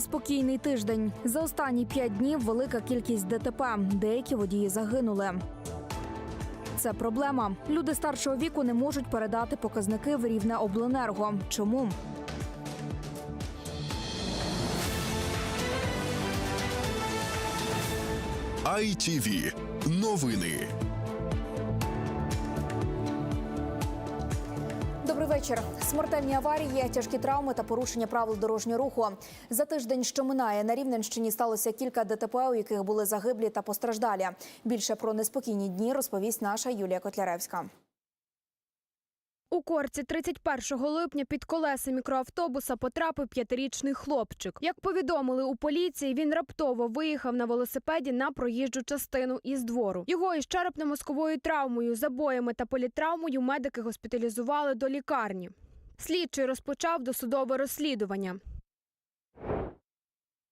Неспокійний тиждень. За останні п'ять днів велика кількість ДТП. Деякі водії загинули. Це проблема. Люди старшого віку не можуть передати показники в рівне обленерго. Чому? ITV. Новини. Вечір. Смертельні аварії, тяжкі травми та порушення правил дорожнього руху. За тиждень, що минає, на Рівненщині сталося кілька ДТП, у яких були загиблі та постраждалі. Більше про неспокійні дні розповість наша Юлія Котляревська. У корці 31 липня під колеса мікроавтобуса потрапив п'ятирічний хлопчик. Як повідомили у поліції, він раптово виїхав на велосипеді на проїжджу частину із двору. Його із черепно-мозковою травмою, забоями та політравмою медики госпіталізували до лікарні. Слідчий розпочав досудове розслідування.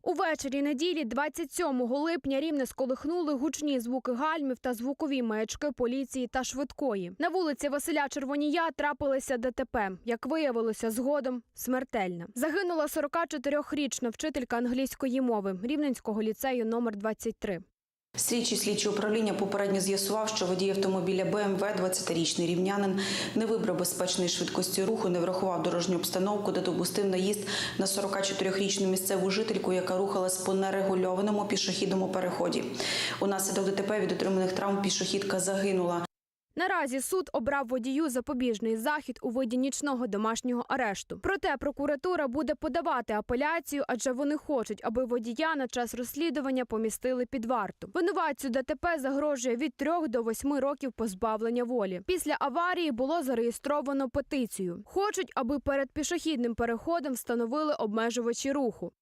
Увечері неділі, 27 липня, рівне сколихнули гучні звуки гальмів та звукові маячки поліції та швидкої. На вулиці Василя Червонія трапилися ДТП. Як виявилося згодом, смертельна. Загинула 44-річна вчителька англійської мови Рівненського ліцею номер 23. Слідчий слідчий управління попередньо з'ясував, що водій автомобіля БМВ, 20-річний рівнянин, не вибрав безпечної швидкості руху, не врахував дорожню обстановку, де допустив наїзд на 44-річну місцеву жительку, яка рухалась по нерегульованому пішохідному переході. Унаслідок ДТП від отриманих травм пішохідка загинула. Наразі суд обрав водію запобіжний захід у виді нічного домашнього арешту. Проте прокуратура буде подавати апеляцію, адже вони хочуть, аби водія на час розслідування помістили під варту. Винуватцю ДТП загрожує від 3 до 8 років позбавлення волі. Після аварії було зареєстровано петицію. Хочуть, аби перед пішохідним переходом встановили обмежувачі руху.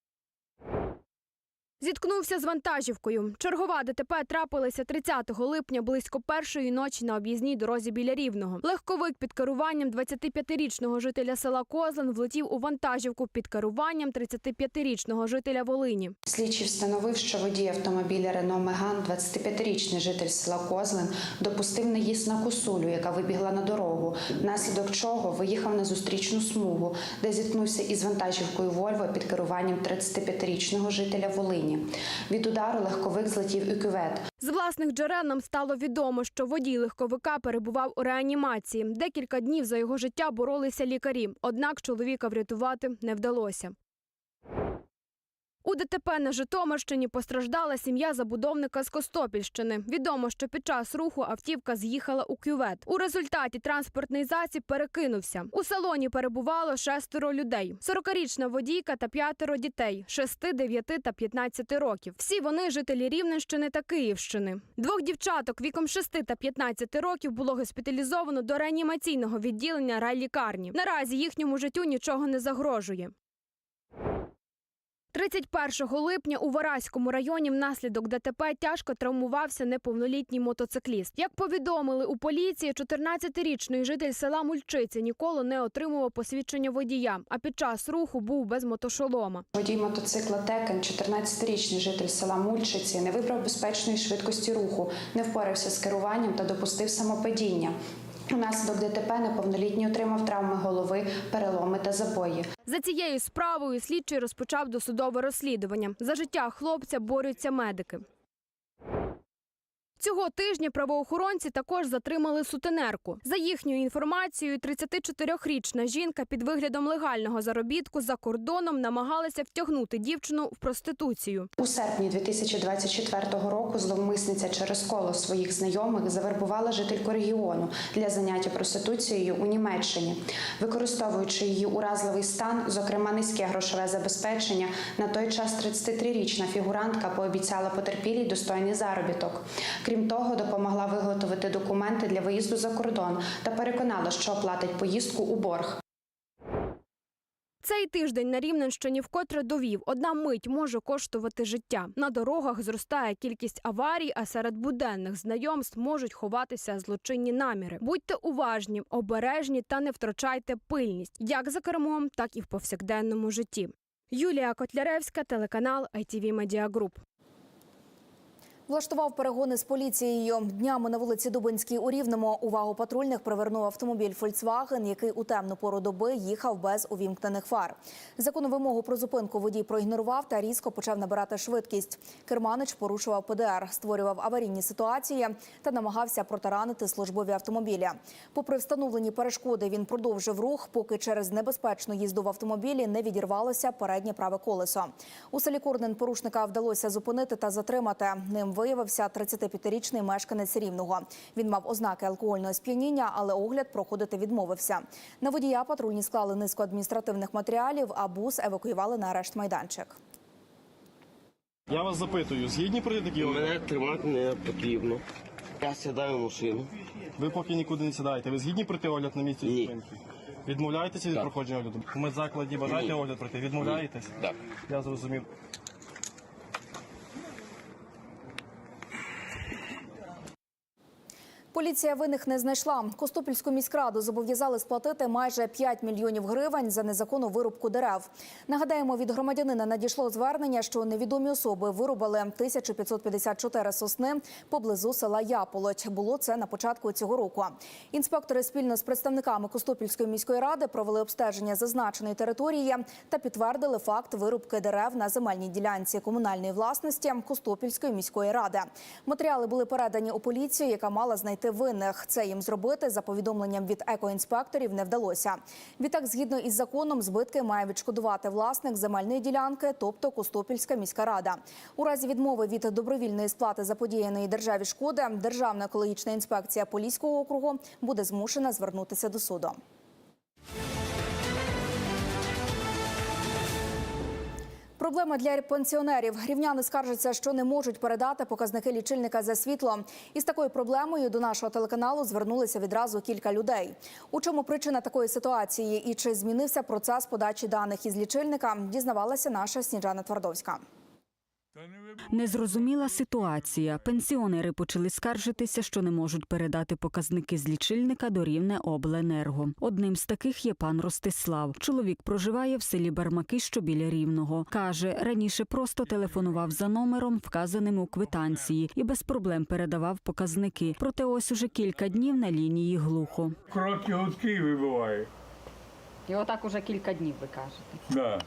Зіткнувся з вантажівкою. Чергова ДТП трапилася 30 липня близько першої ночі на об'їзній дорозі біля Рівного. Легковик під керуванням 25-річного жителя села Козлин влетів у вантажівку під керуванням 35-річного жителя Волині. Слідчий встановив, що водій автомобіля Рено Меган, 25-річний житель села Козлин, допустив наїзд на косулю, яка вибігла на дорогу, внаслідок чого виїхав на зустрічну смугу, де зіткнувся із вантажівкою Вольво під керуванням 35-річного жителя Волині. Від удару легковик злетів у кювет. З власних джерел нам стало відомо, що водій легковика перебував у реанімації. Декілька днів за його життя боролися лікарі, однак чоловіка врятувати не вдалося. У ДТП на Житомирщині постраждала сім'я забудовника з Костопільщини. Відомо, що під час руху автівка з'їхала у кювет. У результаті транспортний засіб перекинувся. У салоні перебувало шестеро людей: 40-річна водійка та п'ятеро дітей 6, 9 та 15 років. Всі вони жителі Рівненщини та Київщини. Двох дівчаток віком 6 та 15 років було госпіталізовано до реанімаційного відділення райлікарні. Наразі їхньому життю нічого не загрожує. 31 липня у Вараському районі внаслідок ДТП тяжко травмувався неповнолітній мотоцикліст. Як повідомили у поліції, 14-річний житель села Мульчиці ніколи не отримував посвідчення водія, а під час руху був без мотошолома. Водій мотоцикла Текен, 14-річний житель села Мульчиці, не вибрав безпечної швидкості руху, не впорався з керуванням та допустив самопадіння. Унаслідок ДТП неповнолітній отримав травми голови, переломи та забої. За цією справою слідчий розпочав досудове розслідування. За життя хлопця борються медики. Цього тижня правоохоронці також затримали сутенерку. За їхньою інформацією, 34-річна жінка під виглядом легального заробітку за кордоном намагалася втягнути дівчину в проституцію. У серпні 2024 року зловмисниця через коло своїх знайомих завербувала жительку регіону для заняття проституцією у Німеччині, використовуючи її уразливий стан, зокрема низьке грошове забезпечення. На той час 33-річна фігурантка пообіцяла потерпілій достойний заробіток. Крім того, допомогла виготовити документи для виїзду за кордон та переконала, що оплатить поїздку у борг. Цей тиждень на Рівненщині вкотре довів, одна мить може коштувати життя. На дорогах зростає кількість аварій, а серед буденних знайомств можуть ховатися злочинні наміри. Будьте уважні, обережні та не втрачайте пильність як за кермом, так і в повсякденному житті. Юлія Котляревська, телеканал ITV Media Group. Влаштував перегони з поліцією. Днями на вулиці Дубинській у Рівному увагу патрульних привернув автомобіль «Фольксваген», який у темну пору доби їхав без увімкнених фар. Законну вимогу про зупинку водій проігнорував та різко почав набирати швидкість. Керманич порушував ПДР, створював аварійні ситуації та намагався протаранити службові автомобілі. Попри встановлені перешкоди, він продовжив рух, поки через небезпечну їзду в автомобілі не відірвалося переднє праве колесо. У селі Курнен порушника вдалося зупинити та затримати. Ним виявився 35-річний мешканець Рівного. Він мав ознаки алкогольного сп'яніння, але огляд проходити відмовився. На водія патрульні склали низку адміністративних матеріалів, а бус евакуювали на арешт майданчик. Я вас запитую, згідні такі? Мене тримати не потрібно. Я сідаю в машину. Ви поки нікуди не сідаєте. Ви згідні пройти огляд на місці Ні. Відмовляєтеся від проходження огляду? У медзакладі бажаєте Ні. огляд пройти? Відмовляєтесь? Так. Я зрозумів. Поліція винних не знайшла. Костопільську міськраду зобов'язали сплатити майже 5 мільйонів гривень за незаконну вирубку дерев. Нагадаємо, від громадянина надійшло звернення, що невідомі особи вирубали 1554 сосни поблизу села Яполоть. Було це на початку цього року. Інспектори спільно з представниками Костопільської міської ради провели обстеження зазначеної території та підтвердили факт вирубки дерев на земельній ділянці комунальної власності Костопільської міської ради. Матеріали були передані у поліцію, яка мала знайти винних. Це їм зробити за повідомленням від екоінспекторів не вдалося. Відтак, згідно із законом, збитки має відшкодувати власник земельної ділянки, тобто Костопільська міська рада. У разі відмови від добровільної сплати заподіяної державі шкоди, Державна екологічна інспекція Поліського округу буде змушена звернутися до суду. Проблема для пенсіонерів. Рівняни скаржаться, що не можуть передати показники лічильника за світло. Із такою проблемою до нашого телеканалу звернулися відразу кілька людей. У чому причина такої ситуації і чи змінився процес подачі даних із лічильника, дізнавалася наша Сніжана Твардовська. Незрозуміла ситуація. Пенсіонери почали скаржитися, що не можуть передати показники з лічильника до рівне обленерго. Одним з таких є пан Ростислав. Чоловік проживає в селі Бармаки, що біля рівного. каже, раніше просто телефонував за номером, вказаним у квитанції, і без проблем передавав показники. Проте ось уже кілька днів на лінії глухо. Короткі гудки вибиває. І отак уже кілька днів ви кажете. Да.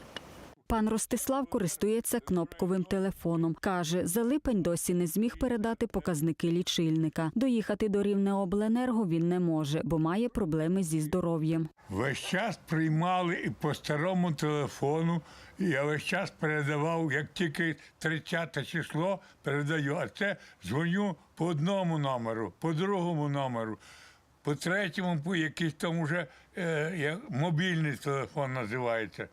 Пан Ростислав користується кнопковим телефоном. Каже, за липень досі не зміг передати показники лічильника. Доїхати до рівне обленерго він не може, бо має проблеми зі здоров'ям. Весь час приймали і по старому телефону. Я весь час передавав, як тільки 30 число передаю, а це дзвоню по одному номеру, по другому номеру, по третьому, по якийсь там уже е, як, мобільний телефон називається.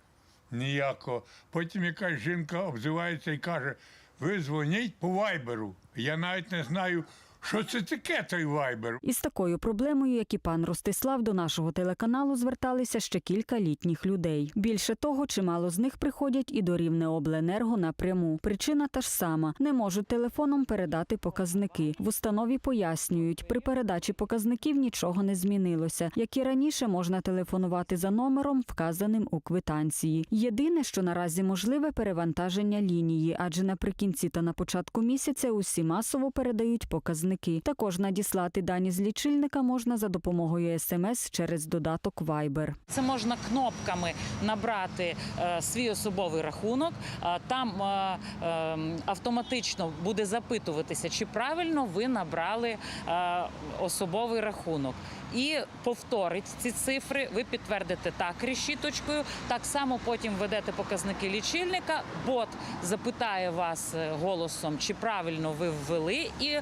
Ніякого. Потім якась жінка обзивається і каже: ви дзвоніть по вайберу. Я навіть не знаю, що це таке той вайбер. Із такою проблемою, як і пан Ростислав, до нашого телеканалу зверталися ще кілька літніх людей. Більше того, чимало з них приходять і до рівне обленерго напряму. Причина та ж сама: не можуть телефоном передати показники. В установі пояснюють, при передачі показників нічого не змінилося. Як і раніше, можна телефонувати за номером, вказаним у квитанції. Єдине, що наразі можливе перевантаження лінії, адже наприкінці та на початку місяця усі масово передають показники. Також надіслати дані з лічильника можна за допомогою смс через додаток Viber. Це можна кнопками набрати е, свій особовий рахунок. а Там е, е, автоматично буде запитуватися, чи правильно ви набрали е, особовий рахунок. І повторить ці цифри. Ви підтвердите так решіточкою. Так само потім ведете показники лічильника. Бот запитає вас е, голосом, чи правильно ви ввели, і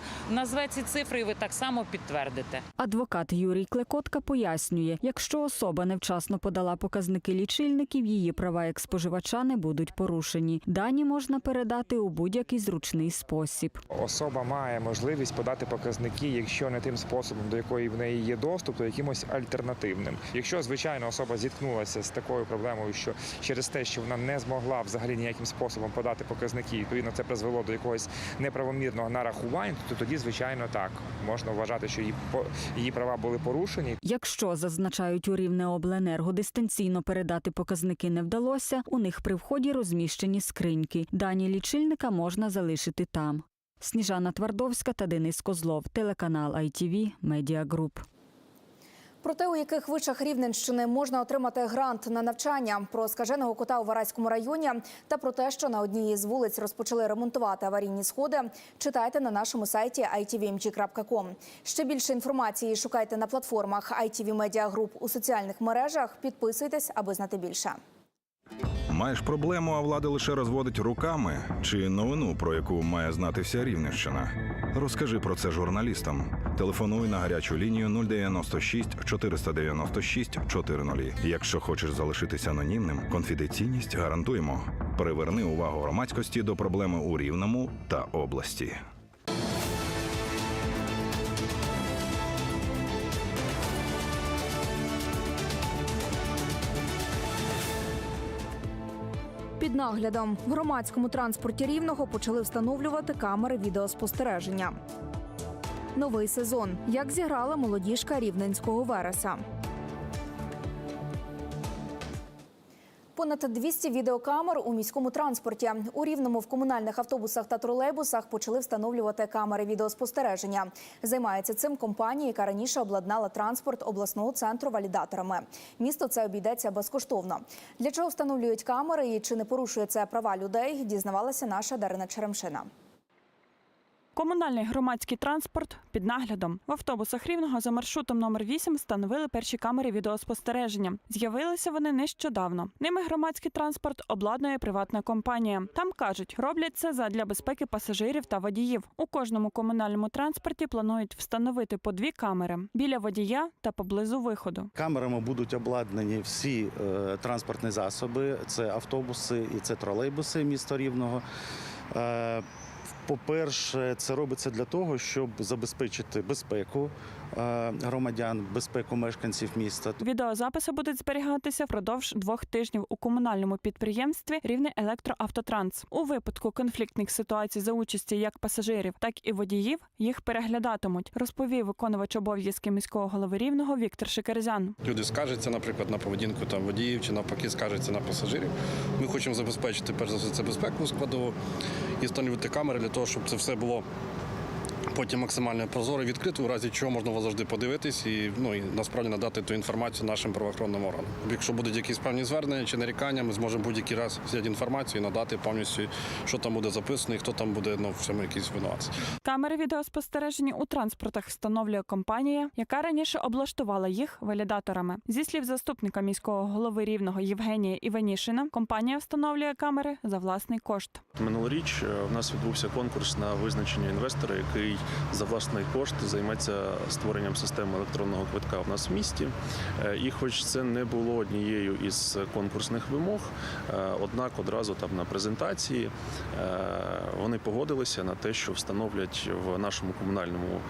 назве ці цифри, і ви так само підтвердите. Адвокат Юрій Клекотка пояснює, якщо особа невчасно подала показники лічильників, її права як споживача не будуть порушені. Дані можна передати у будь-який зручний спосіб. Особа має можливість подати показники, якщо не тим способом, до якої в неї є доступ, то якимось альтернативним. Якщо звичайно особа зіткнулася з такою проблемою, що через те, що вона не змогла взагалі ніяким способом подати показники, і, відповідно це призвело до якогось неправомірного нарахування, то тоді, звичайно, так можна вважати, що її її права були порушені. Якщо зазначають у рівне обленерго дистанційно передати показники не вдалося, у них при вході розміщені скриньки. Дані лічильника можна залишити там. Сніжана Твардовська та Денис Козлов, телеканал ITV Media Group. Про те, у яких вишах Рівненщини можна отримати грант на навчання, про скаженого кота у Вараському районі та про те, що на одній із вулиць розпочали ремонтувати аварійні сходи, читайте на нашому сайті itvmg.com. Ще більше інформації шукайте на платформах ITV Media Group у соціальних мережах. Підписуйтесь, аби знати більше. Маєш проблему, а влада лише розводить руками чи новину, про яку має знати вся Рівненщина? Розкажи про це журналістам. Телефонуй на гарячу лінію 096 496 400. Якщо хочеш залишитися анонімним, конфіденційність гарантуємо. Приверни увагу громадськості до проблеми у Рівному та області. Під наглядом в громадському транспорті рівного почали встановлювати камери відеоспостереження. Новий сезон. Як зіграла молодіжка рівненського вереса. Понад 200 відеокамер у міському транспорті. У рівному в комунальних автобусах та тролейбусах почали встановлювати камери відеоспостереження. Займається цим компанія, яка раніше обладнала транспорт обласного центру валідаторами. Місто це обійдеться безкоштовно. Для чого встановлюють камери і чи не порушує це права людей? Дізнавалася наша Дарина Черемшина. Комунальний громадський транспорт під наглядом в автобусах рівного за маршрутом номер 8 встановили перші камери відеоспостереження. З'явилися вони нещодавно. Ними громадський транспорт обладнує приватна компанія. Там кажуть, роблять це задля безпеки пасажирів та водіїв. У кожному комунальному транспорті планують встановити по дві камери біля водія та поблизу виходу. Камерами будуть обладнані всі е, транспортні засоби. Це автобуси і це тролейбуси міста Рівного. По-перше, це робиться для того, щоб забезпечити безпеку громадян, безпеку мешканців міста. Відеозаписи будуть зберігатися впродовж двох тижнів у комунальному підприємстві Рівне Електроавтотранс. У випадку конфліктних ситуацій за участі як пасажирів, так і водіїв їх переглядатимуть, розповів виконувач обов'язки міського голови рівного Віктор Шикерзян. Люди скаржаться, наприклад, на поведінку там водіїв чи навпаки скаржаться на пасажирів. Ми хочемо забезпечити перш за все це безпеку складову і встановити камери для того, щоб це все було. Потім максимально прозоро відкрито, у разі чого можна завжди подивитись і ну і насправді надати ту інформацію нашим правоохоронним органам. Якщо будуть якісь певні звернення чи нарікання, ми зможемо будь-який раз взяти інформацію і надати повністю, що там буде записано і хто там буде ну, в цьому якийсь винуватець. Камери відеоспостереження у транспортах встановлює компанія, яка раніше облаштувала їх валідаторами. Зі слів заступника міського голови рівного Євгенія Іванішина, компанія встановлює камери за власний кошт. Минулоріч е, у нас відбувся конкурс на визначення інвестора, який за власний кошт займеться створенням системи електронного квитка в нас в місті. Е, І, хоч це не було однією із конкурсних вимог, е, однак одразу там на презентації е, вони погодилися на те, що встановлять в нашому комунальному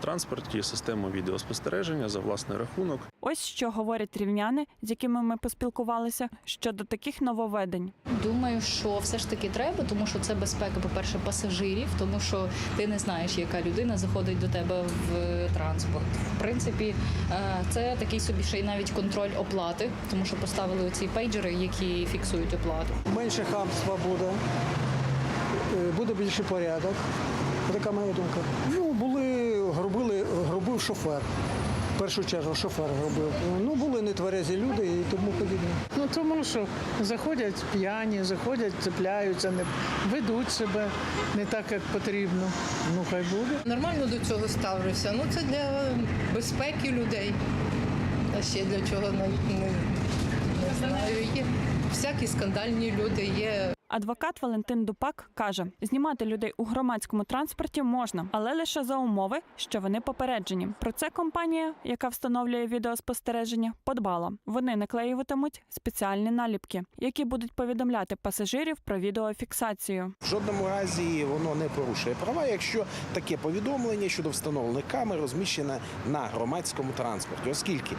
транспорті систему відеоспостереження за власний рахунок. Ось що говорять рівняни, з якими ми поспілкувалися щодо таких нововведень. Думаю, що все ж таки треба, тому що це безпека, по-перше, пасажирів, тому що ти не знаєш, яка людина заходить до тебе в транспорт. В принципі, е, це такий собі ще й навіть контроль оплати, тому що поставили оці пейджери, які фіксують оплату. Менше хамства буде, е, буде більший порядок. Така моя думка. Ну, були, грубили, грубив шофер. В першу чергу шофер гробив. Ну, були нетверезі люди і тому подібне. Ну тому що заходять п'яні, заходять, цепляються, не ведуть себе не так, як потрібно. Ну хай буде. Нормально до цього ставлюся. Ну це для безпеки людей. А ще для чого не, не, не знаю. Є всякі скандальні люди, є Адвокат Валентин Дупак каже: знімати людей у громадському транспорті можна, але лише за умови, що вони попереджені. Про це компанія, яка встановлює відеоспостереження, подбала. Вони наклеюватимуть спеціальні наліпки, які будуть повідомляти пасажирів про відеофіксацію. В жодному разі воно не порушує права, якщо таке повідомлення щодо встановлених камер розміщене на громадському транспорті, оскільки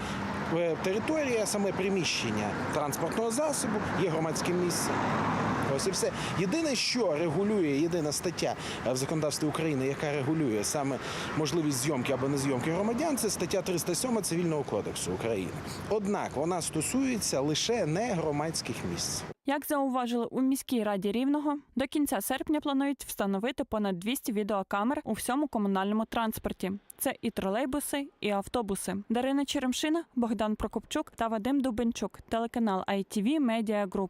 е, територія, саме приміщення транспортного засобу є громадським місцем. Ось і все. Єдине, що регулює, єдина стаття е, в законодавстві України, яка регулює саме можливість зйомки або не зйомки громадян, це стаття 307 Цивільного кодексу України. Однак вона стосується лише не громадських місць. Як зауважили у міській раді рівного, до кінця серпня планують встановити понад 200 відеокамер у всьому комунальному транспорті. Це і тролейбуси, і автобуси. Дарина Черемшина, Богдан Прокопчук та Вадим Дубенчук. Телеканал ITV Media Group.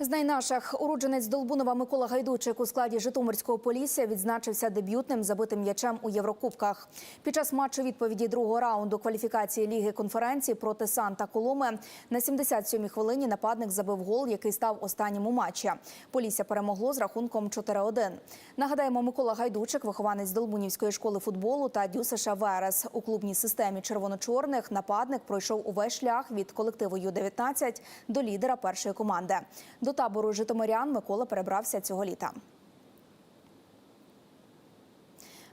З найнаших уродженець Долбунова Микола Гайдучик у складі Житомирського полісся відзначився дебютним забитим м'ячем у Єврокубках. Під час матчу відповіді другого раунду кваліфікації ліги конференції проти Санта Коломе на 77-й хвилині нападник забив гол, який став останнім у матчі. Полісся перемогло з рахунком 4-1. Нагадаємо, Микола Гайдучик, вихованець Долбунівської школи футболу та Дюсиша Верес. У клубній системі червоно-чорних нападник пройшов увесь шлях від колективу Ю-19 до лідера першої команди. До табору Житомирян Микола перебрався цього літа.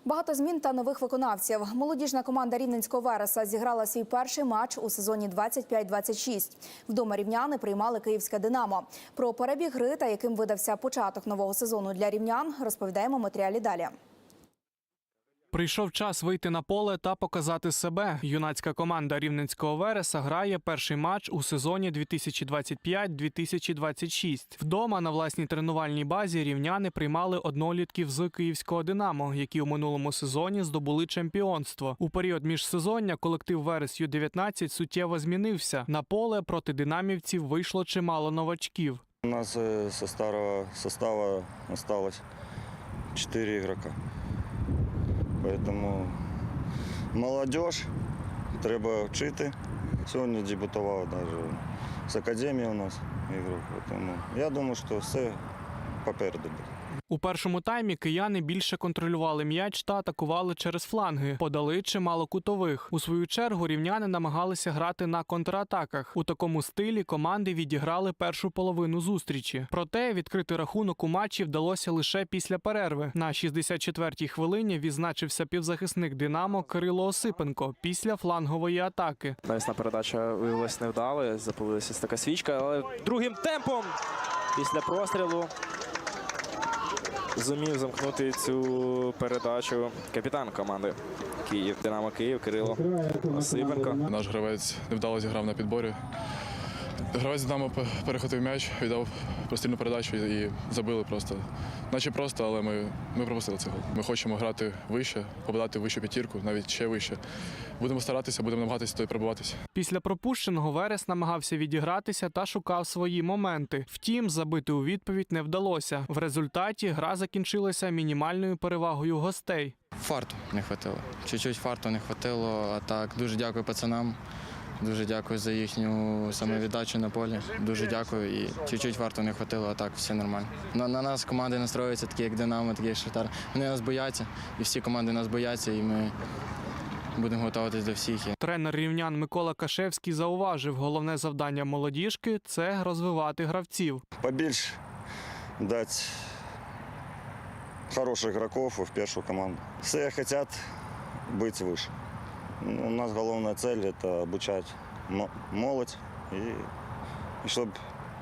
Багато змін та нових виконавців. Молодіжна команда рівненського Вереса зіграла свій перший матч у сезоні 25-26. Вдома рівняни приймали київське Динамо. Про перебіг гри та яким видався початок нового сезону для рівнян, розповідаємо матеріалі далі. Прийшов час вийти на поле та показати себе. Юнацька команда Рівненського Вереса грає перший матч у сезоні 2025-2026. Вдома на власній тренувальній базі рівняни приймали однолітків з київського Динамо, які у минулому сезоні здобули чемпіонство. У період міжсезоння колектив Верес Ю-19 суттєво змінився. На поле проти динамівців вийшло чимало новачків. У нас э, со старого состава осталось 4 игрока. Поэтому молодежь, треба вчити. Сьогодні дебютував навіть з академії у нас ігрок. Тому я думаю, що все попереду буде. У першому таймі кияни більше контролювали м'яч та атакували через фланги, подали чимало кутових. У свою чергу рівняни намагалися грати на контратаках. У такому стилі команди відіграли першу половину зустрічі. Проте відкрити рахунок у матчі вдалося лише після перерви. На 64-й хвилині відзначився півзахисник Динамо Кирило Осипенко після флангової атаки. Навісна передача виявилась невдалою, запалилася така свічка, але другим темпом після прострілу зумів замкнути цю передачу капітан команди Київ, Динамо Київ, Кирило Осипенко. Наш гравець невдало зіграв на підборі. Гравець Динамо п- перехопив м'яч, віддав прострільну передачу і забили просто. Наче просто, але ми, ми пропустили цей гол. Ми хочемо грати вище, попадати в вищу п'ятірку, навіть ще вище. Будемо старатися, будемо намагатися туди пробуватися. Після пропущеного Верес намагався відігратися та шукав свої моменти. Втім, забити у відповідь не вдалося. В результаті гра закінчилася мінімальною перевагою гостей. Фарту не хватило. Чуть-чуть фарту не хватило. А так, дуже дякую пацанам. Дуже дякую за їхню самовіддачу на полі. Дуже дякую. І чуть-чуть фарту не хватило, а так все нормально. На, на нас команди настроюються, такі як Динамо, такі як Шахтар. Вони нас бояться, і всі команди нас бояться, і ми будемо готуватись до всіх. Тренер рівнян Микола Кашевський зауважив, головне завдання молодіжки це розвивати гравців. Побільше дати хороших игроков в першу команду. Все хотят быть выше. У нас головная цель – это обучать мо- молодь и чтобы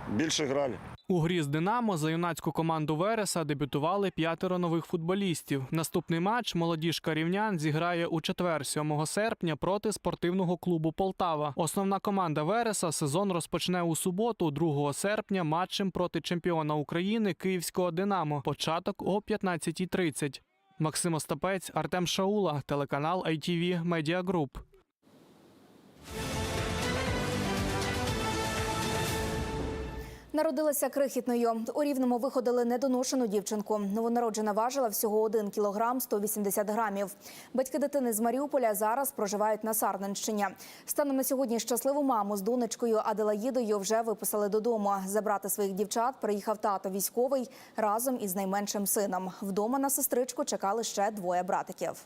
більше грали. У грі з Динамо за юнацьку команду Вереса дебютували п'ятеро нових футболістів. Наступний матч молодіжка рівнян зіграє у четвер, 7 серпня, проти спортивного клубу Полтава. Основна команда Вереса сезон розпочне у суботу, 2 серпня, матчем проти чемпіона України Київського Динамо. Початок о 15.30. Максим Остапець, Артем Шаула, телеканал ITV Media Group. Народилася крихітною. У рівному виходили недоношену дівчинку. Новонароджена важила всього 1 кілограм 180 грамів. Батьки дитини з Маріуполя зараз проживають на Сарненщині. Станом на сьогодні щасливу маму з донечкою Аделаїдою вже виписали додому. Забрати своїх дівчат приїхав тато військовий разом із найменшим сином. Вдома на сестричку чекали ще двоє братиків.